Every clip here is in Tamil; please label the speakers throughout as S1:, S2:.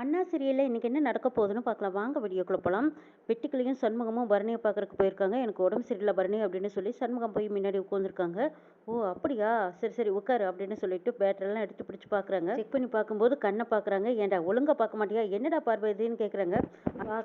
S1: அண்ணா சீரியலில் இன்றைக்கி என்ன நடக்க போகுதுன்னு பார்க்கலாம். வாங்க வீடியோக்குள்ளே போகலாம் வெட்டிக்கிளியும் சண்முகமும் பரணியை பார்க்குறக்கு போயிருக்காங்க. எனக்கு உடம்பு சரியில்லை பரணி அப்படின்னு சொல்லி சண்முகம் போய் முன்னாடி உட்காந்துருக்காங்க ஓ அப்படியா? சரி சரி உட்காரு அப்படின்னு சொல்லிட்டு பேட்டரெல்லாம் எடுத்து பிடிச்சி பார்க்குறாங்க. செக் பண்ணி பார்க்கும்போது கண்ணை பார்க்குறாங்க. ஏன்டா ஒழுங்காக பார்க்க மாட்டியா? என்னடா பார்வை இதுன்னு கேட்குறாங்க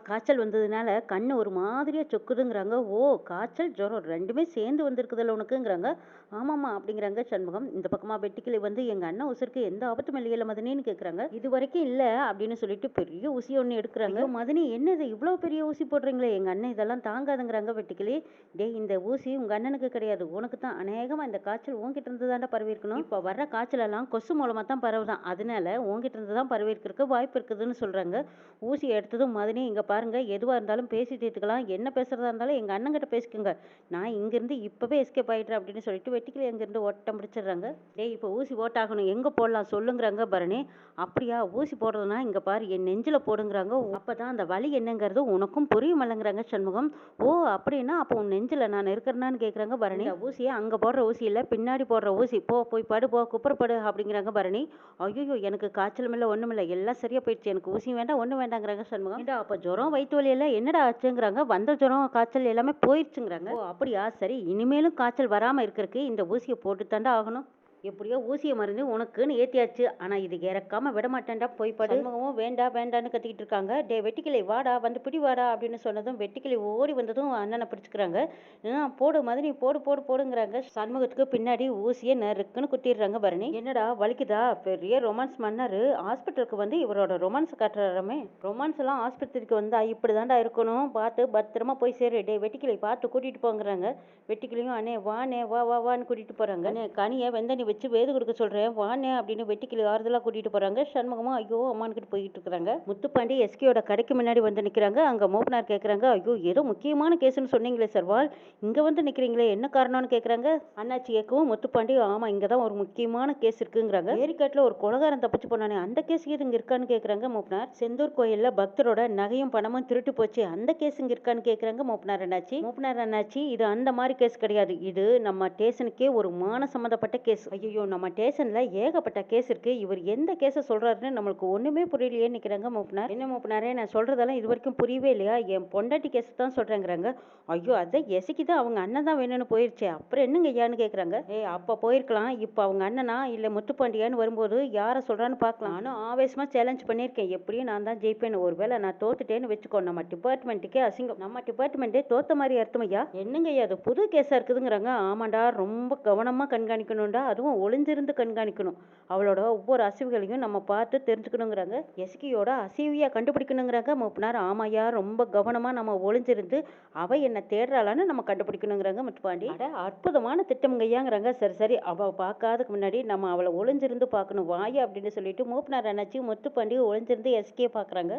S1: காய்ச்சல் வந்ததுனால கண் ஒரு மாதிரியாக சொக்குதுங்கிறாங்க. ஓ காய்ச்சல் ஜுரம் ரெண்டுமே சேர்ந்து வந்திருக்குதுல்ல உனக்குங்கிறாங்க. ஆமாம்மா அப்படிங்கிறாங்க சண்முகம். இந்த பக்கமாக வெட்டிக்கிளி வந்து எங்கள் அண்ணன் உசுருக்கு எந்த ஆபத்தும் இல்லையில மதனின்னு கேட்குறாங்க இது வரைக்கும் இல்லை அப்படின்னு சொல்லிட்டு பெரிய ஊசி ஒன்று எடுக்கிறாங்க. "ஐயோ, மதனி என்னது? இவ்வளோ பெரிய ஊசி போடுறீங்களே. எங்கள் அண்ணன் இதெல்லாம் தாங்காதுங்கிறாங்க வெட்டிக்கிளி. டேய் இந்த ஊசி உங்கள் அண்ணனுக்கு கிடையாது. உனக்கு தான். அநேகமாக இந்த காய்ச்சல் உன்கிட்ட இருந்து தாண்டா பரவி இருக்கணும் இப்போ வர்ற காய்ச்சலெல்லாம் கொசு மூலமாக தான் பரவுதான். அதனால உன்கிட்ட இருந்து தான் பரவி இருக்கிறதுக்கு வாய்ப்பு இருக்குதுன்னு சொல்கிறாங்க ஊசி எடுத்ததும் மதனி இங்கே பாருங்க எதுவாக இருந்தாலும் பேசி தீர்த்துக்கலாம் என்ன பேசுகிறதா இருந்தாலும் எங்கள் அண்ணங்கிட்ட பேசிக்கோங்க. நான் இங்கேருந்து இப்போவே எஸ்கேப் ஆகிடுறேன் அப்படின்னு சொல்லிட்டு வெட்டிக்கிளி அங்கேருந்து ஓட்டம் பிடிச்சிடுறாங்க. டேய் இப்போ ஊசி ஓட்டாகணும். எங்கே போடலாம்? சொல்லுங்கிறாங்க பரணி. அப்படியா? ஊசி போடுறதுனா இங்கே பாரு என் நெஞ்சில் போடுங்கிறாங்க. அப்போ தான் அந்த வலி என்னங்கிறது உனக்கும் புரியுமல்லங்கிறாங்க சண்முகம். ஓ அப்படின்னா அப்போ உன் நெஞ்சில் நான் இருக்கிறேனான்னு கேட்குறாங்க பரணி. ஊசியை அங்கே போடுற ஊசி இல்லை பின்னாடி போடுற ஊசி. போ போய் படு போ குப்புறப்படு அப்படிங்கிறாங்க பரணி. ஐயோ எனக்கு காய்ச்சலும் இல்லை ஒன்றும் இல்லை எல்லாம் சரியாக போயிடுச்சு. எனக்கு ஊசி வேண்டாம் ஒன்றும் வேண்டாங்கிறாங்க சண்முகம். ஏண்டா அப்போ ஜுரம் வயிற்று வலி எல்லாம் என்னடா ஆச்சுங்கிறாங்க. வந்த ஜுரம் காய்ச்சல் எல்லாமே போயிடுச்சுங்கிறாங்க ஓ அப்படியா? சரி இனிமேலும் காய்ச்சல் வராமல் இருக்கிறதுக்கு இந்த ஊசியை போட்டு தாண்டா ஆகணும். எப்படியோ ஊசியை மருந்து உனக்குன்னு ஏத்தியாச்சு. ஆனா இது இறக்காம விட மாட்டேன்டா போய் படு. சண்முகமும் வேண்டா வேண்டான்னு கத்திக்கிட்டு இருக்காங்க. டே வெட்டிக்கிளி வாடா வந்து பிடி வாடா அப்படின்னு சொன்னதும் வெட்டிக்கிளி ஓடி வந்ததும் அண்ணனை பிடிச்சுக்கிறாங்க. "ஆ, போடு மாதிரி போடு போடு போடுங்கிறாங்க. சண்முகத்துக்கு பின்னாடி ஊசியை நறுக்குன்னு குத்திடுறாங்க பரணி. என்னடா வலிக்குதா? பெரிய ரொமான்ஸ் மன்னர். ஹாஸ்பிட்டலுக்கு வந்து இவரோட ரொமான்ஸ் காட்டுறாராமே. ரொமான்ஸ் எல்லாம் ஆஸ்பத்திரிக்கு வந்தா இப்படிதான்டா இருக்கணும். பார்த்து பத்திரமா போய் சேரு. டே வெட்டிக்கிளி பார்த்து கூட்டிட்டு போங்கிறாங்க. வெட்டிக்கிளியும் அண்ணே வாண்ணே வா வா வான்னு கூட்டிட்டு போறாங்க. கனியை வெந்தனி வச்சு வேது கொடுக்க சொல்றேன். வாண்ணே அப்படின்னு வெட்டிக்கிளி ஆறுதலா கூட்டிட்டு போறாங்க. சண்முகமும் ஐயோ அம்மானுக்கிட்டு போயிட்டு இருக்கிறாங்க. முத்துப்பாண்டி எஸ்கியோட கடைக்கு முன்னாடி வந்து நிக்கிறாங்க. அங்க மோபனார் கேக்குறாங்க. ஐயோ ஏதோ முக்கியமான கேஸ்னு சொன்னீங்களே சர்வால். இங்க வந்து நிக்கிறீங்களே என்ன காரணம்னு கேக்குறாங்க? அண்ணாச்சி கேட்கவும் முத்துப்பாண்டி ஆமா இங்கே தான் ஒரு முக்கியமான கேஸ் இருக்குங்கிறாங்க. ஏரிக்காட்டுல ஒரு கொலகாரன் தப்பிச்சு போனானே அந்த கேஸ் இது இங்க இருக்கான்னு கேக்குறாங்க மோப்பனார். செந்தூர் கோயில்ல பக்தரோட நகையும் பணமும் திருட்டு போச்சு. அந்த கேஸ் இங்க இருக்கான்னு கேக்குறாங்க மோப்பனார் அண்ணாச்சி. மோப்பனார் அண்ணாச்சி இது அந்த மாதிரி கேஸ் கிடையாது. இது நம்ம ஸ்டேஷனுக்கே ஒரு மான சம்மந்தப்பட்ட கேஸ். ஐயோ நம்ம ஸ்டேஷனில் ஏகப்பட்ட கேஸ் இருக்குது இவர் எந்த கேஸை சொல்கிறாருன்னு நம்மளுக்கு ஒன்றுமே புரியலையே நிற்கிறாங்க மூப்பினார். என்ன மூப்பினாரே நான் சொல்கிறதெல்லாம் இது வரைக்கும் புரியவே இல்லையா? என் பொண்டாட்டி கேஸ் தான் சொல்கிறேங்கிறாங்க ஐயோ அதை எசைக்கு தான் அவங்க அண்ணன் தான் வேணும்னு போயிருச்சே. அப்புறம் என்னங்க ஐயான்னு கேட்குறாங்க ஏய் அப்போ போயிருக்கலாம். இப்போ அவங்க அண்ணனா இல்லை முத்துப்பாண்டியான்னு வரும்போது யாரை சொல்கிறான்னு பார்க்கலாம் நானும் ஆவேசமாக சேலஞ்ச் பண்ணியிருக்கேன். எப்படியும் நான் தான் ஜெயிப்பேன்னு. ஒருவேளை நான் தோத்துட்டேன்னு வச்சுக்கோ நம்ம டிபார்ட்மெண்ட்டுக்கே அசிங்கம். நம்ம டிபார்ட்மெண்ட்டே தோத்த மாதிரி அர்த்தம் ஐயா. என்னங்க ஐயா அது புது கேஸாக இருக்குதுங்கிறாங்க. ஆமாண்டா ரொம்ப கவனமாக கண்காணிக்கணும்டா. அதுவும் ஒளிஞ்சிருந்து கண்காணிக்கணும். அவளோட ஒவ்வொரு அசைவுகளையும் நம்ம பார்த்து தெரிஞ்சுக்கணுங்கிறாங்க. எஸ்கியோட அசைவியா கண்டுபிடிக்கணுங்கிறாங்க. மூப்பினார் ஆமாயா ரொம்ப கவனமா நம்ம ஒளிஞ்சிருந்து அவ என்ன தேடுறாளான்னு நம்ம கண்டுபிடிக்கணுங்கிறாங்க முத்துப்பாண்டி. அட அற்புதமான திட்டம்ங்கய்யாங்கிறாங்க. சரி சரி. அவ பார்க்காததுக்கு முன்னாடி நம்ம அவளை ஒளிஞ்சிருந்து பார்க்கணும். வாயா அப்படின்னு சொல்லிட்டு மூப்பினார் அண்ணாச்சி முத்துப்பாண்டி ஒளிஞ்சிருந்து எஸ்கே பார்க்குறாங்க.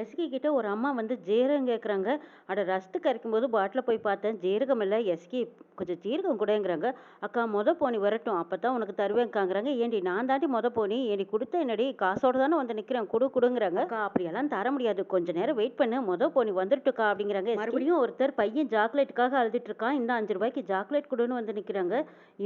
S1: எஸ்கி கிட்ட ஒரு அம்மா வந்து ஜீரகம் கேட்குறாங்க அட ரசத்துக்கு அரைக்கும்போது பாட்டில் போய் பார்த்தேன். ஜீரகம் இல்லை எஸ்கி கொஞ்சம் ஜீரகம் கூடங்கிறாங்க. அக்கா மொத போனி வரட்டும். அப்போ தான் உனக்கு தருவேங்காங்கிறாங்க ஏண்டி நான் தாண்டி மொத போனி. ஏண்டி கொடுத்த என்னடி? காசோட தானே வந்து நிற்கிறேன் கொடு கொடுங்கிறாங்க. அக்கா அப்படியெல்லாம் தர முடியாது. கொஞ்ச நேரம் வெயிட் பண்ணு. மொத போனி வந்துட்டுக்கா அப்படிங்கிறாங்க. மறுபடியும் ஒருத்தர் பையன் சாக்லேட்டுக்காக அழுதுட்டு இருக்கான் இந்த அஞ்சு ரூபாய்க்கு சாக்லேட் கொடுன்னு வந்து நிற்கிறாங்க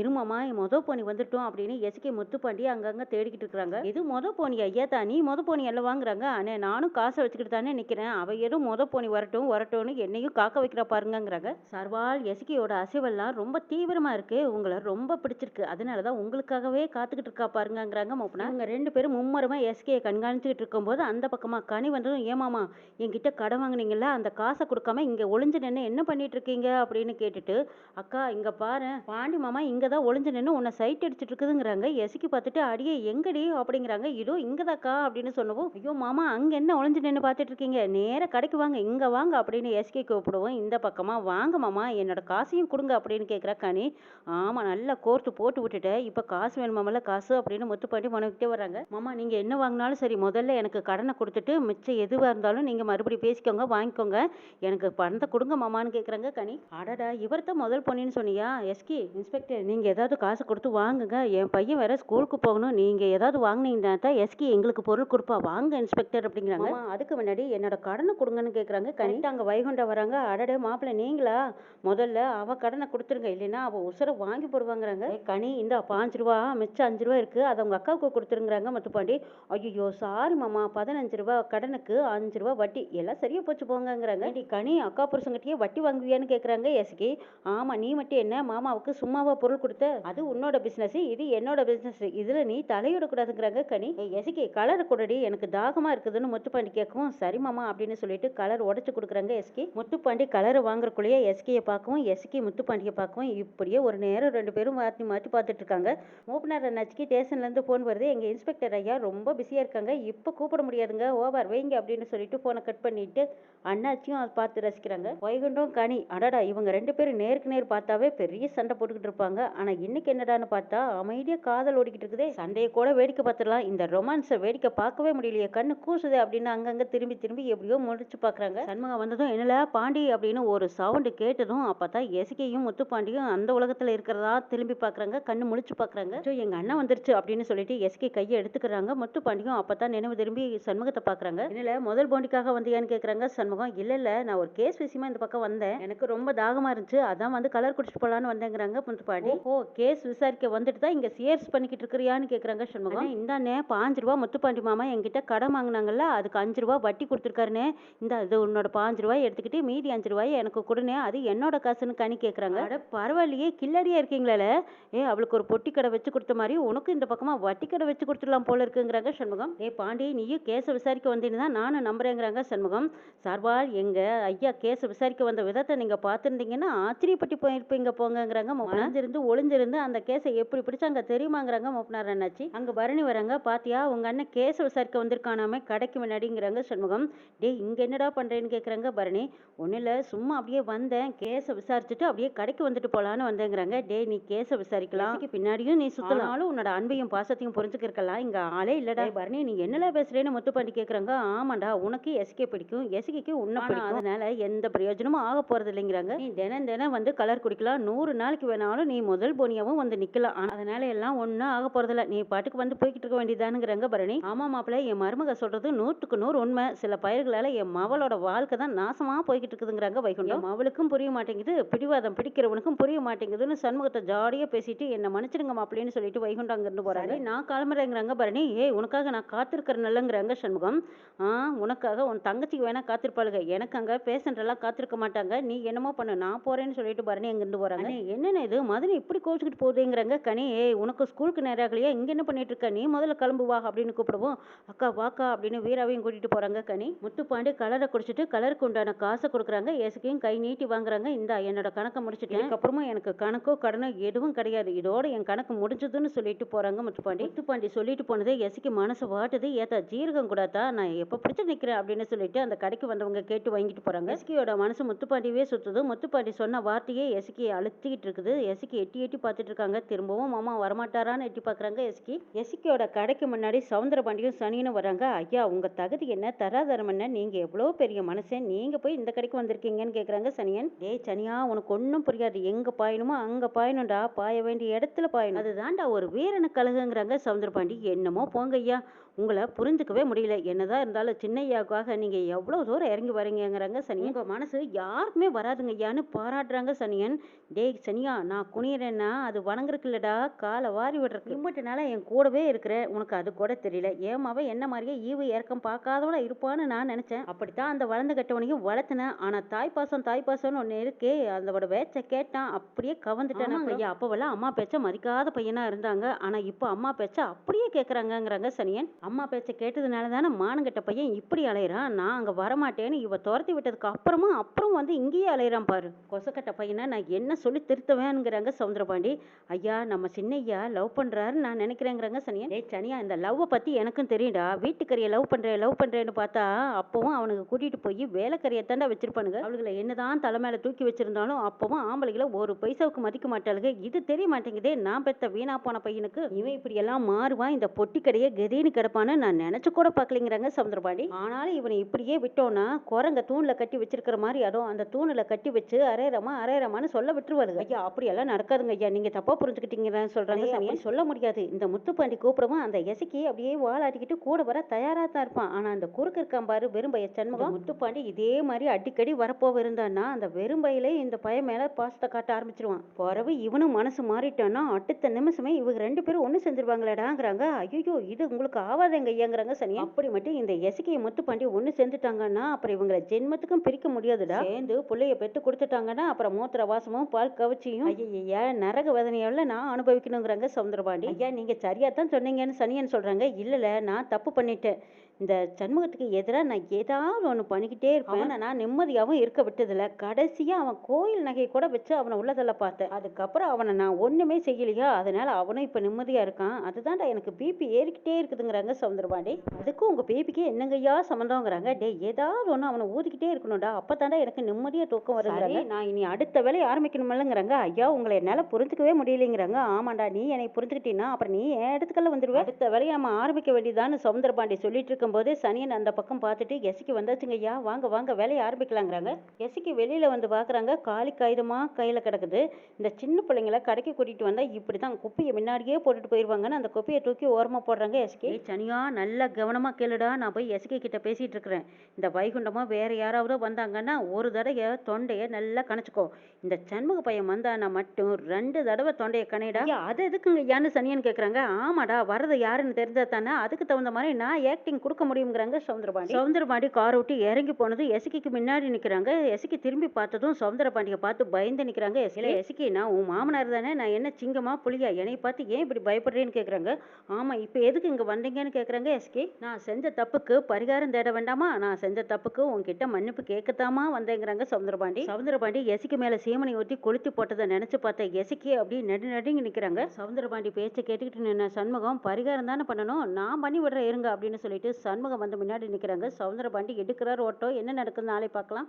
S1: இருமாமா மொத போனி வந்துட்டோம் அப்படின்னு எஸ்கே முத்துப்பாண்டி அங்கங்க தேடிக்கிட்டு இருக்காங்க இது மொத போனி ஐயா தான் நீ மொத போனி எல்லாம் வாங்குறாங்க அண்ணே நானும் காசை வச்சுக்கிட்டு தானே நிற்கிறேன் அவ ஏதோ மொத போனி வரட்டும் வரட்டும்னு என்னையும் காக்க வைக்கிறா பாருங்கங்கிறாங்க. சர்வால் எஸ்கியோட அசைவெல்லாம் ரொம்ப தீவிரமாக இருக்குது உங்களை ரொம்ப பிடிச்சிருக்கு. அதனால தான் உங்களுக்காகவே காத்துக்கிட்டு இருக்கா பாருங்கங்கிறாங்க மோப்பனா. அவங்க ரெண்டு பேரும் மும்மரமாக எஸ்கேயை கண்காணிச்சுக்கிட்டு இருக்கும்போது அந்த பக்கமாக கனி வந்ததும் ஏமாமா என்கிட்ட கடை வாங்கினீங்களா அந்த காசை கொடுக்காம இங்கே ஒளிஞ்சு நின்று என்ன பண்ணிட்டு இருக்கீங்க? அப்படின்னு கேட்டுட்டு அக்கா இங்கே பாரு பாண்டி மாமா இங்கே தான் ஒளிஞ்சு நின்று உன்னை சைட் அடிச்சிட்டு இருக்குதுங்கிறாங்க. எஸ்கி பார்த்துட்டு அடியே எங்கடி? அப்படிங்கிறாங்க. இதோ இங்கதாக்கா அப்படின்னு சொன்னவும் ஐயோ மாமா அங்கே என்ன ஒளிஞ்சு நின்று நின்று பார்த்துட்ருக்கீங்க நேராக கடைக்கு வாங்க. இங்கே வாங்க அப்படின்னு எஸ்கே கூப்பிடுவோம். இந்த பக்கமாக வாங்க மாமா என்னோட காசையும் கொடுங்க அப்படின்னு கேட்குறா கனி. ஆமாம் நல்லா கோர்த்து போட்டு விட்டுட்டேன் இப்போ காசு வேணுமாமல்ல காசு அப்படின்னு முத்துப்பாண்டி மனக்கிட்டே வராங்க மாமா நீங்கள் என்ன வாங்கினாலும் சரி முதல்ல எனக்கு கடனை கொடுத்துட்டு மிச்சம் எதுவாக இருந்தாலும் நீங்கள் மறுபடியும் பேசிக்கோங்க வாங்கிக்கோங்க. எனக்கு பணத்தை கொடுங்க மாமான்னு கேட்குறாங்க கனி. அடடா இவர் தான் முதல் பொண்ணுன்னு சொன்னியா? எஸ்கி இன்ஸ்பெக்டர் நீங்கள் ஏதாவது காசு கொடுத்து வாங்குங்க. என் பையன் வேற ஸ்கூலுக்கு போகணும். நீங்கள் ஏதாவது வாங்கினீங்கன்னா தான் எஸ்கி எங்களுக்கு பொருள் கொடுப்பா. வாங்க இன்ஸ்பெக்டர் அப்படிங்கிறாங்க. அதுக்கு அதுக்கு முன்னாடி என்னோட கடனை கொடுங்கன்னு கேட்குறாங்க கரெக்டாக அங்கே வைகுண்டம் வராங்க. அடடே மாப்பிள்ளை நீங்களா? முதல்ல அவ கடனை கொடுத்துருங்க. இல்லைன்னா அவள் உசுரை வாங்கி போடுவாங்கிறாங்க. "ஏய், கனி இந்த பாஞ்சு ரூபா மிச்சம் அஞ்சு ரூபா இருக்குது அதை அவங்க அக்காவுக்கு கொடுத்துருங்கிறாங்க முத்துப்பாண்டி ஐயோ சாரி மாமா. பதினஞ்சு ரூபா கடனுக்கு அஞ்சு ரூபா வட்டி. எல்லாம் சரியா போச்சு போங்கங்கிறாங்க. "ஏண்டி கனி அக்கா புருஷங்கிட்டயே வட்டி வாங்குவியான்னு கேட்குறாங்க எஸ்கி ஆமாம் நீ மட்டும் என்ன? மாமாவுக்கு சும்மாவா பொருள் கொடுத்த? அது உன்னோட பிஸ்னஸ் இது என்னோட பிஸ்னஸ் இதில் நீ தலையிடக்கூடாதுங்கிறாங்க கனி. "ஏய், எஸ்கி கலர் கொடுடி. எனக்கு தாகமாக இருக்குதுன்னு முத்துப்பாண்டி கேட்கவும் சரி மாமா அப்படின்னு சொல்லிட்டு கலர் உடச்சி கொடுக்குறாங்க எஸ்கி. முத்துப்பாண்டி கலர் வாங்குறக்குள்ளேயே எஸ்கியை பார்க்கவும் எஸ்கி முத்துப்பாண்டியை பார்க்கவும் இப்படியே ஒரு நேரம் ரெண்டு பேரும் மாற்றி மாற்றி பார்த்துட்டு இருக்காங்க. மூப்பனார் அண்ணாச்சிக்கு ஸ்டேஷன்லேருந்து ஃபோன் வருது. எங்கள் இன்ஸ்பெக்டர் ஐயா ரொம்ப பிஸியாக இருக்காங்க. இப்போ கூப்பிட முடியாதுங்க. ஓவர். வைங்க அப்படின்னு சொல்லிட்டு ஃபோனை கட் பண்ணிட்டு அண்ணாச்சியும் அதை பார்த்து ரசிக்கிறாங்க. வைகுண்டம் கனி. அடடா இவங்க ரெண்டு பேரும் நேருக்கு நேர் பார்த்தாவே பெரிய சண்டை போட்டுக்கிட்டு இருப்பாங்க. ஆனால் இன்னைக்கு என்னடான்னு பார்த்தா அமைதியாக காதல் ஓடிக்கிட்டு இருக்குதே. சண்டையை கூட வேடிக்கை பார்த்துடலாம். இந்த ரொமான்ஸை வேடிக்கை பார்க்கவே முடியலையே. கண்ணு கூசுது அப்படின்னு அங்கங்கே திரும்பி திரும்பி எப்படியோ முடிச்சு பார்க்குறாங்க சண்முகம் வந்ததும் என்னல பாண்டி? அப்படின்னு ஒரு சவுண்டு கேட்டதும் அப்போ தான் எசிக்கையும் முத்துப்பாண்டியும் அந்த உலகத்தில் இருக்கிறதா திரும்பி பார்க்குறாங்க கண்ணு முழிச்சு பார்க்குறாங்க ஸோ எங்கள் அண்ணன் வந்துருச்சு அப்படின்னு சொல்லிட்டு எஸ்கே கையை எடுத்துக்கிறாங்க. முத்துப்பாண்டியும் அப்போ தான் நினைவு திரும்பி சண்முகத்தை பார்க்குறாங்க என்னல முதல் போண்டிக்காக வந்தியான்னு கேட்குறாங்க சண்முகம் இல்லை இல்லை நான் ஒரு கேஸ் விஷயமா இந்த பக்கம் வந்தேன். எனக்கு ரொம்ப தாகமாக இருந்துச்சு. அதான் வந்து கலர் குடிச்சிட்டு போகலான்னு வந்தேங்கிறாங்க முத்துப்பாண்டி. ஓ கேஸ் விசாரிக்க வந்துட்டு தான் இங்கே சியர்ஸ் பண்ணிக்கிட்டு இருக்கிறியான்னு கேட்குறாங்க சண்முகம். இந்தானே பாஞ்சு ரூபா முத்துப்பாண்டி மாமா என்கிட்ட கடன் வாங்கினாங்கல்ல அதுக்கு அஞ்சு ரூபா வட்டி கொடுத்துருக்காருண்ணே இந்த இது உன்னோட பாஞ்சு ரூபாய் எடுத்துக்கிட்டு மீதி அஞ்சு ரூபாய் எனக்கு கொடுனே அது என்னோட காசுன்னு கனி கேட்குறாங்க அட பரவாயில்லையே கில்லாடியா இருக்கீங்களே ஏ அவளுக்கு ஒரு பொட்டி கடை வச்சு கொடுத்த மாதிரி உனக்கு இந்த பக்கமா வட்டி கடை வச்சு கொடுத்துடலாம் போல இருக்குங்கிறாங்க சண்முகம். ஏ பாண்டி நீயும் கேஸை விசாரிக்க வந்தீன்னு தான் நானும் நம்புறேங்கிறாங்க சண்முகம். சார்பால் எங்க ஐயா கேஸை விசாரிக்க வந்த விதத்தை நீங்க பார்த்துருந்தீங்கன்னா ஆச்சரியப்பட்டு போயிருப்பீங்க போங்கங்கிறாங்க மறைஞ்சிருந்து ஒளிஞ்சிருந்து அந்த கேஸை எப்படி பிடிச்சாங்க தெரியுமாங்கிறாங்க மூப்பனார் அண்ணாச்சி அங்க பரணி வராங்க பாத்தியா உங்க அண்ணன் கேஸ் விசாரிக்க வந்திருக்கானாமே கடைக்கு முன்னாடிங்கிறாங்க சண்முகம் டேய் இங்க என்னடா பண்றேன்னு கேக்குறாங்க பரணி. ஒன்றும் இல்லை சும்மா அப்படியே வந்தேன். கேஸை விசாரிச்சுட்டு அப்படியே கடைக்கு வந்துட்டு போலான்னு வந்தேங்கிறாங்க. டேய் நீ கேஸை விசாரிக்கலாம். பின்னாடியும் நீ சுத்தனாலும் உன்னோட அன்பையும் பாசத்தையும் புரிஞ்சுக்கிருக்கலாம் இங்க ஆளே இல்லடா. பரணி நீ என்னல பேசுறேன்னு முத்துப்பாண்டி கேக்குறாங்க. ஆமாண்டா உனக்கு எஸ்கே பிடிக்கும். எஸ்கேக்கு உன்னை பிடிக்கும். அதனால எந்த பிரயோஜனமும் ஆக போறது இல்லைங்கிறாங்க. நீ தினம் தினம் வந்து கலர் குடிக்கலாம். நூறு நாளைக்கு வேணாலும் நீ முதல் போனியாவும் வந்து நிக்கலாம். ஆனா, அதனால எல்லாம் ஒன்றும் ஆக போறதில்ல. நீ பாட்டுக்கு வந்து போய்கிட்டு இருக்க வேண்டியதானுங்கிறாங்க பரணி. ஆமா மாப்பிள்ளை என் மருமக சொல்றது நூற்றுக்கு நூறு உண்மை. சில பயர்களால என் மவளோட வாழ்க்கை தான் நாசமா போய்கிட்டு இருக்குதுங்கிறாங்க வைகுண்டம். என் மவளுக்கும் புரிய மாட்டேங்குது. பிடிவாதம் பிடிக்கிறவனுக்கும் புரிய மாட்டேங்குதுன்னு சண்முகத்தை ஜாலியா பேசிட்டு என்ன மன்னிச்சிடுங்க மாப்பிள்ளைன்னு சொல்லிட்டு வைகுண்டம் அங்கிருந்து போறாரு. நான் கிளம்புறேங்கிறாங்க பரணி. ஏய் உனக்காக நான் காத்திருக்கிற நல்லங்கிறாங்க சண்முகம். ஆ உனக்காக உன் தங்கச்சிக்கு வேணா காத்திருப்பாளுங்க. எனக்கு அங்க பேஷண்ட் எல்லாம் காத்திருக்க மாட்டாங்க. நீ என்னமோ பண்ணு. நான் போறேன்னு சொல்லிட்டு பரணி அங்கிருந்து போறாங்க. அண்ணே, என்னண்ணே இது? மதுரை இப்படி கோச்சுக்கிட்டு போகுதுங்கிறாங்க கனி. ஏய் உனக்கு ஸ்கூலுக்கு நேராகலையா இங்க என்ன பண்ணிட்டு இருக்க? நீ முதல்ல கிளம்பு வா அப்படின்னு கூப்பிடுவோம் அக்கா வாக்கா அப்படின்னு வீராவையும் கூட்டிட்டு போறாங்க கனி. முத்துப்பாண்டி கலரை குடிச்சிட்டு கலருக்கு உண்டான காசை கொடுக்குறாங்க. எசுக்கையும் கை நீட்டி வாங்குறாங்க. இந்தா என்னோட கணக்கை முடிச்சிட்டேன். அதுக்கப்புறமா எனக்கு கணக்கோ கடனோ எதுவும் கிடையாது. இதோட என் கணக்கு முடிஞ்சதுன்னு சொல்லிட்டு போறாங்க முத்துப்பாண்டி. முத்துப்பாண்டி சொல்லிட்டு போனதே எசுக்கு மனசு வாட்டுது. ஏத்தா ஜீரகம் கூடாதா? நான் எப்ப பிடிச்சு நிக்கிறேன் அப்படின்னு சொல்லிட்டு அந்த கடைக்கு வந்தவங்க கேட்டு வாங்கிட்டு போறாங்க. எசுக்கியோட மனசு முத்துப்பாண்டியவே சுத்துது. முத்துப்பாண்டி சொன்ன வார்த்தையே எசுக்கியை அழுத்திக்கிட்டு இருக்குது. எசுக்கி எட்டி எட்டி பார்த்துட்டு இருக்காங்க. திரும்பவும் மாமா வரமாட்டாரான்னு எட்டி பார்க்கறாங்க எசுக்கி எசுக்கியோட கடைக்கு முன்னாடி சவுந்தரபாண்டியும் சனியனும் வராங்க. ஐயா உங்க தகுதி என்ன? என்ன என்ன? நீங்க எவ்வளோ பெரிய மனுஷன்? நீங்க போய் இந்த கடைக்கு வந்திருக்கீங்கன்னு கேட்குறாங்க சனியன். டேய் சனியா உனக்கு ஒன்றும் புரியாது. எங்க பாயணுமோ அங்க பாயணும்டா. பாய வேண்டிய இடத்துல பாயணும். அதுதான்டா ஒரு வீரனு கழுகுங்கிறாங்க சவுந்தரபாண்டி. என்னமோ போங்க ஐயா. உங்களை புரிஞ்சுக்கவே முடியல. என்னதான் இருந்தாலும் சின்னையாவுக்காக நீங்க எவ்வளவு தூரம் இறங்கி வரீங்கங்கிறாங்க சனியன். உங்க மனசு யாருக்குமே வராதுங்க. ஐயான்னு பாராட்டுறாங்க சனியன். டேய் சனியா நான் குனியறேன்னா அது வணங்குறதுக்கு இல்லடா காலை வாரி விடுறதுக்கு. இம்மட்டுனால என் கூடவே இருக்கிற உனக்கு அது கூட தெரியல. ஏமாவே என்ன மாதிரியே ஈவு இறக்கம் பார்க்காதவளா இருப்பான்னு நான் நினைச்சேன். அப்படித்தான் அந்த வளர்ந்த கட்டவனையும் வளர்த்தினேன். ஆனா தாய் பாசம் தாய் பாசம்னு ஒன்று இருக்கே. அதோட பேச்சை கேட்டான். அப்படியே கவர்ந்துட்டான் ஐயா அப்போவெல்லாம் அம்மா பேச்ச மதிக்காத பையனா இருந்தாங்க. ஆனா இப்போ அம்மா பேச்ச அப்படியே கேட்குறாங்கங்கிறாங்க சனியன். அம்மா பேச்சை கேட்டதுனால தானே மானங்கெட்ட பையன் இப்படி அலையிறான்? நான் அங்கே வரமாட்டேன்னு இவ துரத்தி விட்டதுக்கு அப்புறமா அப்புறம் வந்து இங்கேயே அலையிறான் பாரு. கொசக்கட்ட பையனை? நான் என்ன சொல்லி திருத்துவேங்கிறாங்க சவுந்தரபாண்டி. ஐயா நம்ம சின்னையா லவ் பண்ணுறாரு நான் நினைக்கிறேங்கிறாங்க சனியன் ஏய் சனியா இந்த லவ்வை பற்றி எனக்கும் தெரியும்டா. வீட்டுக்கறியை லவ் பண்ணுறேன் லவ் பண்ணுறேன்னு பார்த்தா அப்பவும் அவனுக்கு கூட்டிகிட்டு போய் வேலைக்கறியை தாண்டா வச்சிருப்பானுங்க. அவளுகளை என்னதான் தலை மேலே தூக்கி வச்சிருந்தாலும் அப்பவும் ஆம்பளைகளை ஒரு பைசாவுக்கு மதிக்க மாட்டாளுங்க. இது தெரிய மாட்டேங்குதே. நான் பெத்த வீணா போன பையனுக்கு. இவன் இப்படியெல்லாம் மாறுவான். இந்த பொட்டி கடையை கெதின்னு கிடப்பான். இருப்பான்னு நான் நினைச்சு கூட பார்க்கலைங்கிறாங்க சவுந்தரபாண்டி. ஆனாலும் இவனை இப்படியே விட்டோம்னா குரங்க தூண்ல கட்டி வச்சிருக்கிற மாதிரி அதுவும் அந்த தூணில் கட்டி வச்சு அரேரமா அரேரமான்னு சொல்ல விட்டுருவாரு ஐயா அப்படியெல்லாம் நடக்காதுங்க ஐயா. நீங்க தப்பா புரிஞ்சுக்கிட்டீங்கன்னு சொல்றாங்க சனியா சொல்ல முடியாது. இந்த முத்துப்பாண்டி கூப்பிடவும் அந்த எசக்கி அப்படியே வாழாட்டிக்கிட்டு கூட வர தயாரா தான் இருப்பான். ஆனா அந்த குறுக்கு இருக்கான் பாரு வெறும்பைய சண்முகம். முத்துப்பாண்டி இதே மாதிரி அடிக்கடி வரப்போவ இருந்தான்னா அந்த வெறும்பையிலே இந்த பையன் மேல பாசத்தை காட்ட ஆரம்பிச்சிருவான். பிறவு இவனும் மனசு மாறிட்டான்னா அடுத்த நிமிஷமே இவங்க ரெண்டு பேரும் ஒண்ணு செஞ்சிருவாங்களேடாங்கிறாங்க ஐயோ இது உங்களுக்கு ஆவாதங்க ஐயாங்கிறாங்க சனியா அப்படி மட்டும் இந்த எசக்கியை முத்துப்பாண்டி ஒண்ணு சேர்ந்துட்டாங்கன்னா அப்புறம் இவங்களை ஜென்மத்துக்கும் பிரிக்க முடியாதுடா. சேர்ந்து புள்ளைய பெத்து கொடுத்துட்டாங்கன்னா அப்புறம் மூத்திர வாசமும் பால் கவச்சியும். ஐயா நரக வேதனையால நான் அனுபவிக்கணுங்கிறாங்க சவுந்தரபாண்டி. ஐயா நீங்க சரியா தான் சொன்னீங்கன்னு சனியன் சொல்றாங்க. இல்லல நான் தப்பு பண்ணிட்டேன். இந்த சண்முகத்துக்கு எதிராக நான் ஏதாவது ஒன்று பண்ணிக்கிட்டே இருப்பேன். அவனை நான் நிம்மதியாகவும் இருக்க விட்டதில்ல. கடைசியாக அவன் கோயில் நகையை கூட வச்சு அவனை உள்ளதில் பார்த்தேன். அதுக்கப்புறம் அவனை நான் ஒன்றுமே செய்யலையா? அதனால அவனும் இப்போ நிம்மதியாக இருக்கான். அதுதான்டா எனக்கு பிபி ஏறிக்கிட்டே இருக்குதுங்கிறாங்க சவுந்தரபாண்டி அதுக்கும் உங்கள் பேபிக்கு என்னங்கய்யா சம்மந்தங்கிறாங்க டே ஏதாவது ஒன்று அவனை ஊதிக்கிட்டே இருக்கணும்டா. அப்போ தாண்டா எனக்கு நிம்மதியாக தூக்கம் வருங்கிறாங்க. நான் இனி அடுத்த வேலையை ஆரம்பிக்கணுமில்லங்கிறாங்க. ஐயா உங்களை என்னால் புரிஞ்சுக்கவே முடியலைங்கிறாங்க. ஆமாண்டா நீ என்னை புரிஞ்சுக்கிட்டீன்னா அப்புறம் நீ என் இடத்துக்கெல்லாம் வந்துடுவேன் அடுத்த வேலையை நம்ம ஆரம்பிக்க வேண்டியதான்னு சவுந்தரபாண்டி சொல்லிட்டு இருக்கும்போதே சனியன் அந்த பக்கம் பார்த்துட்டு எசிக்கு வந்தாச்சுங்க ஐயா வாங்க வாங்க வேலையை ஆரம்பிக்கலாங்கிறாங்க. எசிக்கு வெளியில வந்து பார்க்குறாங்க காலி காகிதமா கையில் கிடக்குது. இந்த சின்ன பிள்ளைங்கள கடைக்கு கூட்டிட்டு வந்தா இப்படி தான் குப்பையை முன்னாடியே போட்டுட்டு போயிடுவாங்கன்னு அந்த குப்பையை தூக்கி ஓரமாக போடுறாங்க எஸ்கே சனியா நல்லா கவனமாக கேளுடா நான் போய் எஸ்கே கிட்ட பேசிட்டு இருக்கிறேன். இந்த வைகுண்டமா வேற யாராவது வந்தாங்கன்னா ஒரு தடவை தொண்டையை நல்லா கணச்சுக்கோ இந்த சண்முக பையன் வந்தானா மட்டும் ரெண்டு தடவை தொண்டையை கணையடா அது எதுக்குங்க ஐயான்னு சனியன் கேட்குறாங்க. ஆமாடா வர்றது யாருன்னு தெரிஞ்சா தானே அதுக்கு தகுந்த மாதிரி நான் ஆக்டிங் கொடுக்க முடியுங்கிறாங்க சவுந்தரபாண்டி. சவுந்தரபாண்டி காரை விட்டு இறங்கி போனது எசக்கிக்கு முன்னாடி நிற்கிறாங்க எசக்கி திரும்பி பார்த்ததும் சவுந்தரபாண்டியை பார்த்து பயந்து நிற்கிறாங்க எசில எசக்கி நான் உன் மாமனார் தானே நான் என்ன சிங்கமா புலியா என்னை பார்த்து ஏன் இப்படி பயப்படுறேன்னு கேட்குறாங்க ஆமாம் இப்போ எதுக்கு இங்கே வந்தீங்கன்னு கேட்குறாங்க எஸ்கே நான் செஞ்ச தப்புக்கு பரிகாரம் தேட வேண்டாமா? நான் செஞ்ச தப்புக்கு உன்கிட்ட மன்னிப்பு கேட்கத்தாமா வந்தேங்கிறாங்க சவுந்தரபாண்டி. சவுந்தரபாண்டி எசிக்கு மேலே சீமனை ஊற்றி கொளுத்தி போட்டதை நினச்சி பார்த்த எசிக்கி அப்படியே நடு நடுங்கி நிற்கிறாங்க சவுந்தரபாண்டி பேச்சை கேட்டுக்கிட்டு நின்ன சண்முகம் பரிகாரம் தானே பண்ணணும்? நான் பண்ணி விடுறேன் இருங்க அப்படின்னு சொல்லிட்டு சண்முகம் வந்து முன்னாடி நிற்கிறாங்க சவுந்தரபாண்டி எடுக்கிறார் ஓட்டோ. என்ன நடக்குதுன்னு நாளை பார்க்கலாம்.